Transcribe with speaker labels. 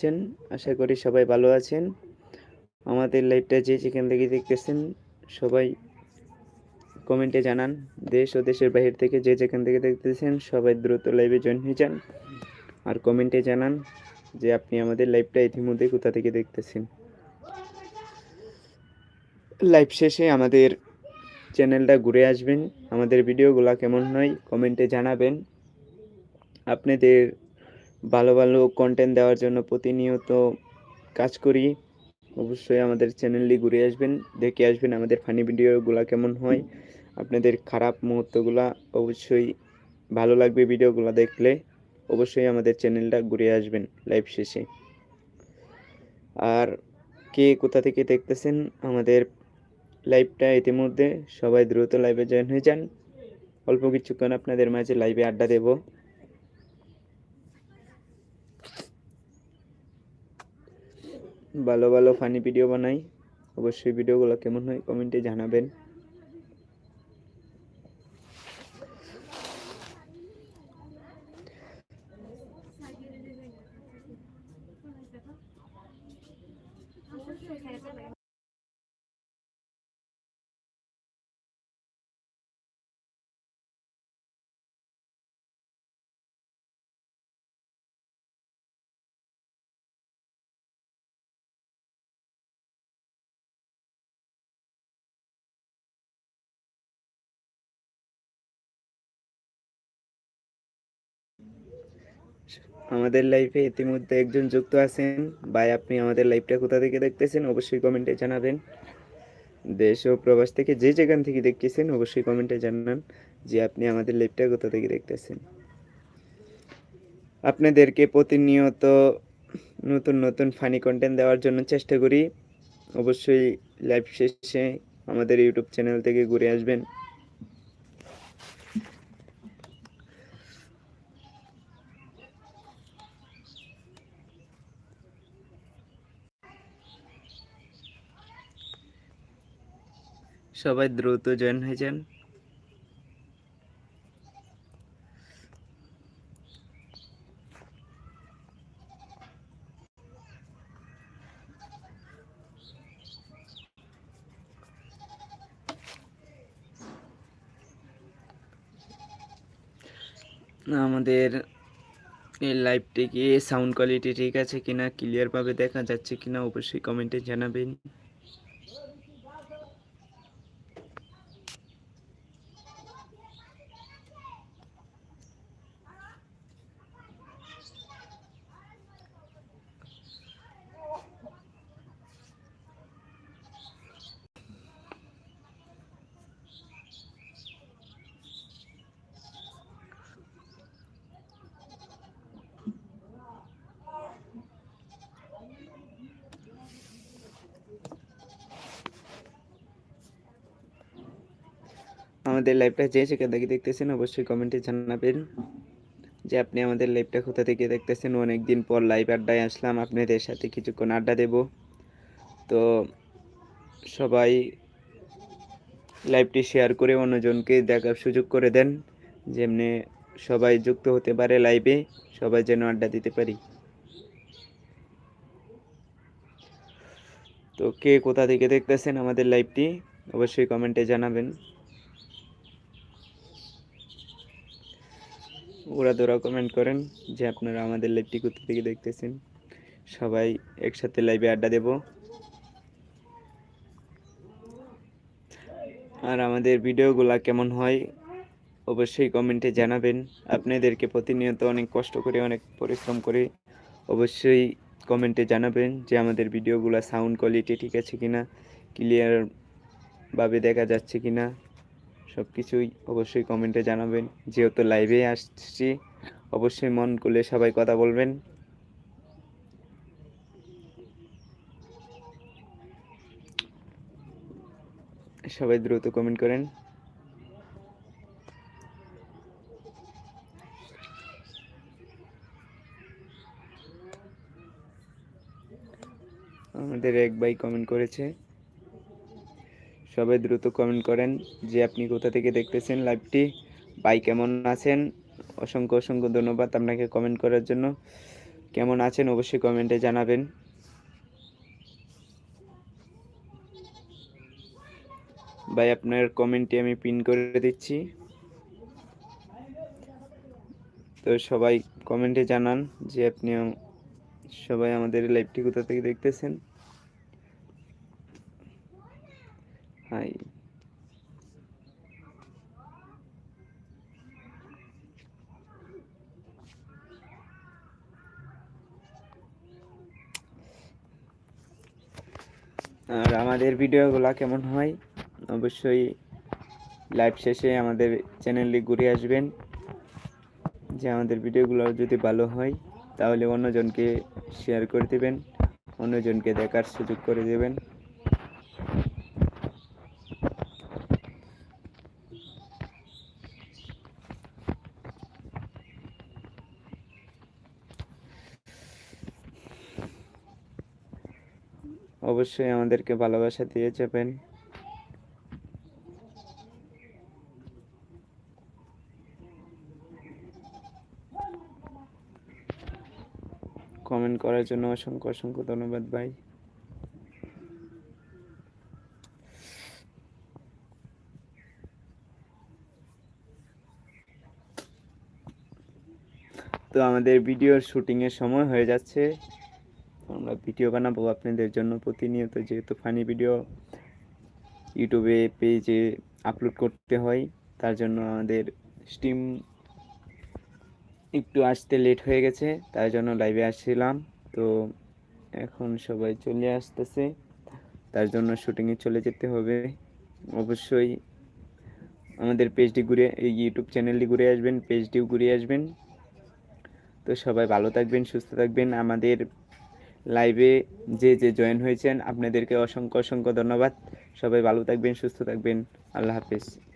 Speaker 1: আছেন আশা করি সবাই ভালো আছেন। আমাদের লাইভটা যে যেখান থেকে দেখতেছেন, সবাই কমেন্টে জানান। দেশ ও দেশের বাহির থেকে যে যেখান থেকে দেখতেছেন, সবাই দ্রুত লাইভে জয়েন হয়ে যান। আর কমেন্টে জানান যে আপনি আমাদের লাইভটা ইতিমধ্যে কোথা থেকে দেখতেছেন। লাইভ শেষে আমাদের চ্যানেলটা ঘুরে আসবেন। আমাদের ভিডিওগুলো কেমন হয় কমেন্টে জানাবেন। আপনাদের ভালো ভালো কন্টেন্ট দেওয়ার জন্য প্রতিনিয়ত কাজ করি। অবশ্যই আমাদের চ্যানেলটি ঘুরে আসবেন, দেখে আসবেন আমাদের ফানি ভিডিওগুলো কেমন হয়, আপনাদের খারাপ মুহূর্তগুলো অবশ্যই ভালো লাগবে ভিডিওগুলো দেখলে, অবশ্যই আমাদের চ্যানেলটা ঘুরে আসবেন লাইভ শেষে। আর কে কোথা থেকে দেখতেছেন আমাদের লাইভটা ইতিমধ্যে, সবাই দ্রুত লাইভে জয়েন হয়ে যান। অল্প কিছুক্ষণ আপনাদের মাঝে লাইভে আড্ডা দেব। ভালো ভালো ফানি ভিডিও বানাই। অবশ্যই ভিডিওগুলো কেমন হয় কমেন্টে জানাবেন। আমাদের লাইফে ইতিমধ্যে একজন যুক্ত আছেন। ভাই, আপনি আমাদের লাইভটা কোথা থেকে দেখতেছেন? অবশ্যই কমেন্টে জানাবেন। দেশ ও প্রবাস থেকে যে যেখান থেকে দেখতেছেন, অবশ্যই কমেন্টে জানান যে আপনি আমাদের লাইভটা কোথা থেকে দেখতেছেন। আপনাদেরকে প্রতিনিয়ত নতুন নতুন ফানি কন্টেন্ট দেওয়ার জন্য চেষ্টা করি। অবশ্যই লাইভ শেষে আমাদের ইউটিউব চ্যানেল থেকে ঘুরে আসবেন। সবাই দ্রুত জয়েন হয়ে যান। আমাদের এই লাইভটি কি সাউন্ড কোয়ালিটি ঠিক আছে কিনা ক্লিয়ারভাবে দেখা যাচ্ছে কিনা, অবশ্যই কমেন্টে জানাবেন। আমাদের লাইভটা যে সেখান থেকে দেখতেছেন অবশ্যই কমেন্টে জানাবেন যে আপনি আমাদের লাইভটা কোথা থেকে দেখতেছেন। অনেক দিন পর লাইভ আড্ডায় আসলাম, আপনাদের সাথে কিছুক্ষণ আড্ডা দেব। তো সবাই লাইভটি শেয়ার করে অন্যজনকে দেখার সুযোগ করে দেন, যেমনি সবাই যুক্ত হতে পারে লাইভে সবাই যেন আড্ডা দিতে পারি। তো কে কোথা থেকে দেখতেছেন আমাদের লাইভটি অবশ্যই কমেন্টে জানাবেন। ওরা দোরা কমেন্ট করেন যে আপনারা আমাদের লাইভটি কোথা থেকে দেখতেছেন। সবাই একসাথে লাইভে আড্ডা দেব। আর আমাদের ভিডিওগুলা কেমন হয় অবশ্যই কমেন্টে জানাবেন। আপনাদেরকে প্রতিনিয়ত অনেক কষ্ট করে, অনেক পরিশ্রম করে অবশ্যই কমেন্টে জানাবেন যে আমাদের ভিডিওগুলো সাউন্ড কোয়ালিটি ঠিক আছে কিনা ক্লিয়ারভাবে দেখা যাচ্ছে কিনা। সব কিছুই অবশ্যই কমেন্টে জানাবেন। যেহেতু লাইভে আসছি, অবশ্যই মন করলে সবাই কথা বলবেন। সবাই দ্রুত কমেন্ট করেন। আমাদের এক ভাই কমেন্ট করেছে। সবাই দ্রুত কমেন্ট করেন যে আপনি কোথা থেকে দেখতেছেন লাইভটি ভাই কেমন আছেন? অসংখ্য অসংখ্য ধন্যবাদ আপনাকে কমেন্ট করার জন্য। কেমন আছেন অবশ্যই কমেন্টে জানাবেন। ভাই, আপনার কমেন্টটি আমি পিন করে দিচ্ছি। তো সবাই কমেন্টে জানান যে আপনি সবাই আমাদের লাইভটি কোথা থেকে দেখতেছেন। হাই আর আমাদের ভিডিওগুলো কেমন হয়? অবশ্যই লাইভ শেষে আমাদের চ্যানেলটি ঘুরে আসবেন। যে আমাদের ভিডিওগুলো যদি ভালো হয়, তাহলে অন্যজনকে শেয়ার করে দেবেন, অন্যজনকে দেখার সুযোগ করে দেবেন। অবশ্যই আমাদেরকে ভালোবাসা দিয়ে যাবেন। কমেন্ট করার জন্য অসংখ্য অসংখ্য ধন্যবাদ ভাই। তো আমাদের ভিডিওর শুটিংয়ের সময় হয়ে যাচ্ছে। ভিডিও বানাবো আপনাদের জন্য প্রতিনিয়ত, যেহেতু ফানি ভিডিও ইউটিউবে পেজে আপলোড করতে হয়, তার জন্য আমাদের স্টিম একটু আসতে লেট হয়ে গেছে, তার জন্য লাইভে আসছিলাম। তো এখন সবাই চলে আসতেছে, তার জন্য শুটিংয়ে চলে যেতে হবে। অবশ্যই আমাদের পেজটি ঘুরে, এই ইউটিউব চ্যানেলটি ঘুরে আসবেন, পেজটিও ঘুরে আসবেন। তো সবাই ভালো থাকবেন, সুস্থ থাকবেন। আমাদের লাইভে যে যে জয়েন হয়েছেন, আপনাদেরকে অসংখ্য অসংখ্য ধন্যবাদ। সবাই ভালো থাকবেন, সুস্থ থাকবেন। আল্লাহ হাফেজ।